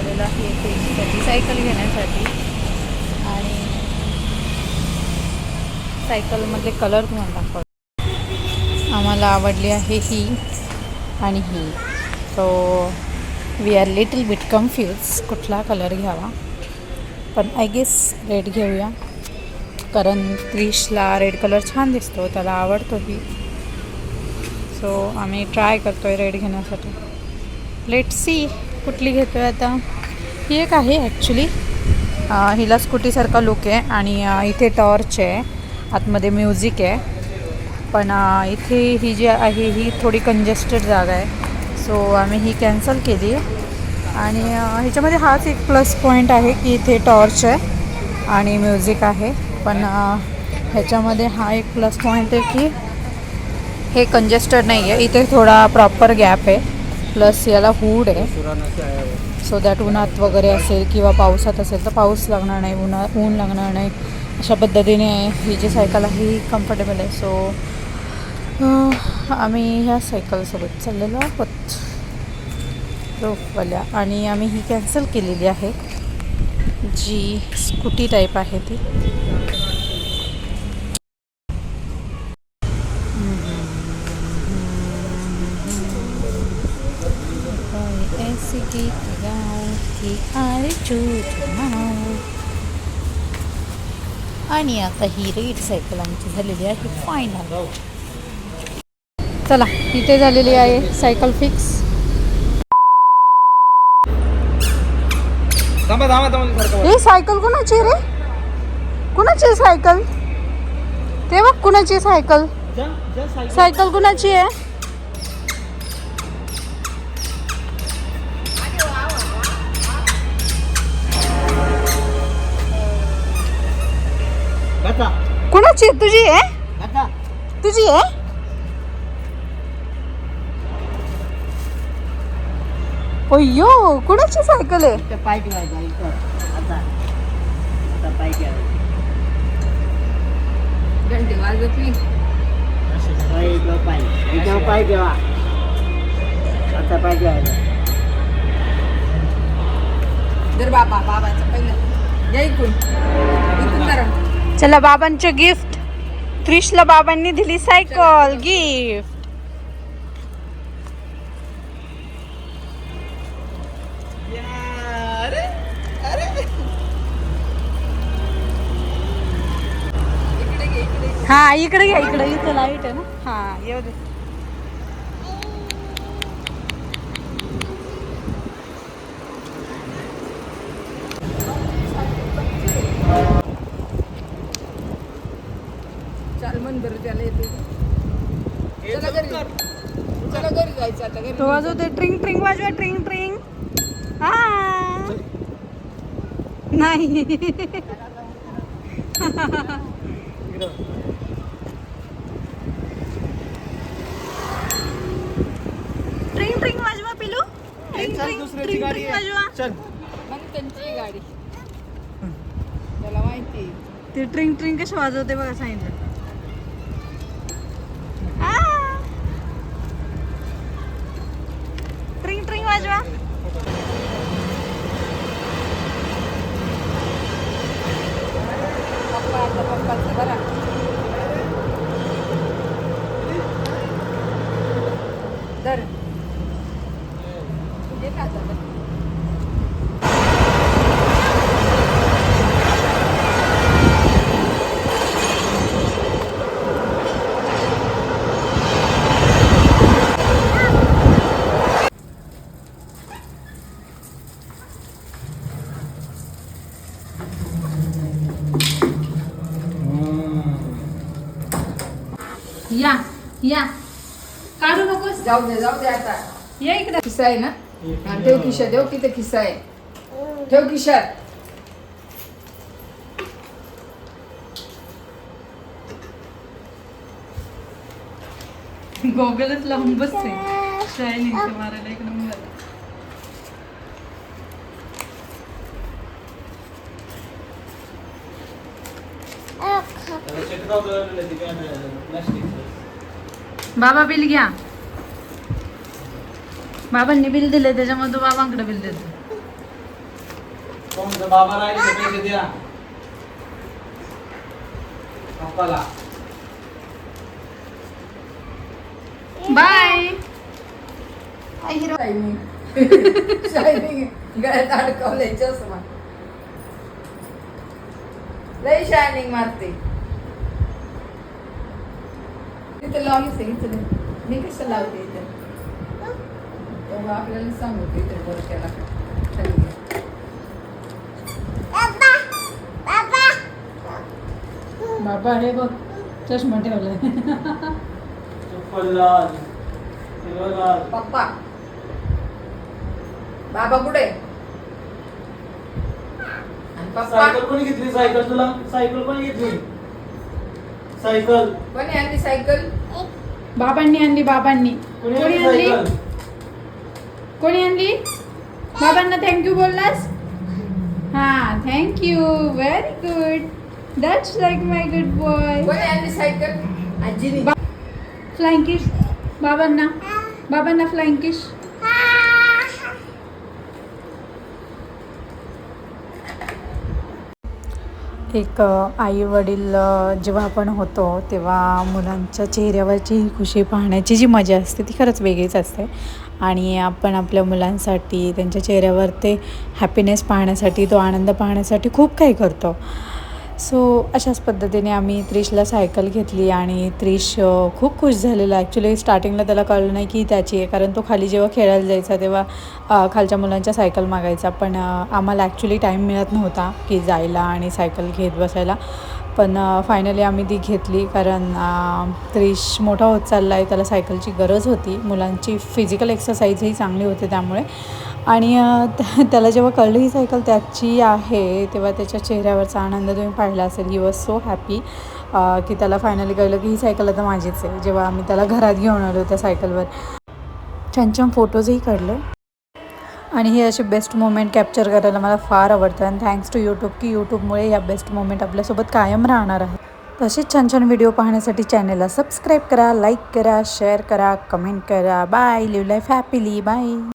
आलेलो आहे त्याची सायकल घेण्यासाठी. आणि सायकलमधले कलर तुम्हाला दाखव आम्हाला आवडली आहे ही आणि ही. So we are little bit confuse कुठला कलर घ्यावा. पण आय गेस रेड घेऊया. कारण क्रिशला रेड कलर छान दिसतो त्याला आवडतो ही सो आम्ही ट्राय करतो आहे रेड घेण्यासाठी. लेट सी कुठली घेतो आहे आता? ही एक आहे ॲक्च्युली हिला स्कूटीसारखा लुक आहे आणि इथे टॉर्च आहे. आतमध्ये म्युझिक आहे. पण इथे ही जी आहे ही थोडी कंजेस्टेड जागा आहे. सो आम्ही ही कॅन्सल केली. आणि ह्याच्यामध्ये हाच एक प्लस पॉईंट आहे की इथे टॉर्च आहे आणि म्युझिक आहे. पण ह्याच्यामध्ये हा एक प्लस पॉईंट आहे की हे कंजेस्टेड नाही आहे इथे थोडा प्रॉपर गॅप आहे. प्लस याला हूड आहे. सो दॅट उन्हात वगैरे असेल किंवा पावसात असेल तर पाऊस लागणार नाही उन्हा ऊन लागणार नाही. अशा पद्धतीने ही जी सायकल आहे ही कम्फर्टेबल आहे. सो आम्ही ह्या सायकलसोबत चाललेलो आहोत. रोपवाल्या आणि आम्ही ही कॅन्सल केलेली आहे. जी स्कूटी टाईप आहे ती. ऐसी गीत गाओ की आरजू जमाओ आणि आता ही रेड सायकल आमची झालेली आहे फायनल चला इथे झालेली आहे सायकल फिक्स ही सायकल कुणाची आहे रे? कुणाची आहे सायकल? ते बघ कुणाची सायकल सायकल कुणाची आहे? कुणाची? तुझी आहे? तुझी आहे? अय्यो कुणाची सायकल आहे? पाय आता. आता पाय ठेवा. आता जर बाबा बाबाचं पहिलं. या इकून इकून करा चला बाबांचे गिफ्ट. त्रिशला बाबांनी दिली सायकल गिफ्ट. हा इकडे घ्या इकडे. इथं लाइट आहे ना? हा येऊ दे. चाल मंदिर त्याला येते. चला घरी. चला घरी जायचं आता घरी तो वाजवते ट्रिंग ट्रिंग वाजवा ट्रिंग ट्रिंग. हा. नाही. ट्रिंग ट्रिंग वाजवा पिलू. ट्रिंग ट्रिंग ट्रिंग ट्रिंग वाजवा. चल. मग त्यांची गाडी. त्याला माहिती ते ट्रिंग ट्रिंग कशी वाजवते बघा सांगितलं. ट्रिंग ट्रिंग वाजवा पप्पा आता पप्पाचं बरा धर दे का आता? या या जाऊ दे जाऊ दे आता. या इकडे. खिस्सा आहे ना? हा, ठेव खिशात ठेव तिथे खिस्सा आहे. ठेव खिशात. गॉगलच लावून बसते. शायनिंग मारायला एक नंबर. बाबा बिल घ्या. बाबांनी बिल दिले त्याच्यामुळे तू बाबांकडे बिल देतो कोणतं बाबा राहिले ते पैसे द्या पप्पाला बाय शायनिंग शायनिंग गळ्यात अडकवलंय चष्मा लय शायनिंग मारते लावलीच आहे इथे मी कसं लावते तेव्हा आपल्याला सांगू इथे खाली घे. बाबा हे बघ चष्मा ठेवलाय. पप्पा. बाबा कुठे? सायकल कोणी घेतली? सायकल तुला? सायकल कोणी घेतली? सायकल. कोणी आणली सायकल? बाबांनी आणली बाबांनी. कोणी आणली? सायकल? कोणी आणली? बाबांना थँक्यू बोललास? हा thank you very good that's like my good boy cycle? Flying kiss बाबांना. बाबांना फ्लाइंग किश एक आई वडील जेव्हा आपण होतो तेव्हा मुलांच्या चेहऱ्यावरची ही खुशी पाहण्याची जी मजा असते ती खरंच वेगळीच असते. आणि आपण आपल्या मुलांसाठी त्यांच्या चेहऱ्यावर ते हॅपीनेस पाहण्यासाठी तो आनंद पाहण्यासाठी खूप काही करतो. सो अशाच पद्धतीने आम्ही त्रिशला सायकल घेतली आणि त्रिश खूप खुश झालेला. ॲक्च्युली स्टार्टिंगला त्याला कळलं नाही की त्याची आहे कारण तो खाली जेव्हा खेळायला जायचा तेव्हा खालच्या मुलांच्या सायकल मागायचा. पण आम्हाला ॲक्च्युली टाईम मिळत नव्हता की जायला आणि सायकल घेत बसायला. पण फायनली आम्ही ती घेतली कारण त्रिश मोठा होत चालला आहे त्याला सायकलची गरज होती. मुलांची फिजिकल एक्सरसाइजही चांगली होते त्यामुळे. आणि त्या- त्याला जेव्हा कळलं ही सायकल त्याची आहे तेव्हा त्याच्या चेहऱ्यावरचा आनंद तुम्ही पाहिला असेल. ही वॉज सो हॅपी की त्याला फायनली कळलं की ही सायकल आता माझीच आहे. जेव्हा आम्ही त्याला घरात घेऊन आलो त्या सायकलवर. छान छान फोटोजही काढले. आणि हे असे बेस्ट मोमेंट कॅप्चर करायला मला फार आवडतं. आणि थँक्स टू यूट्यूब की यूट्यूबमुळे या बेस्ट मोमेंट आपल्यासोबत कायम राहणार आहे तसेच छान छान व्हिडिओ पाहण्यासाठी चॅनलला सबस्क्राईब करा लाईक करा शेअर करा कमेंट करा. Bye live life happily bye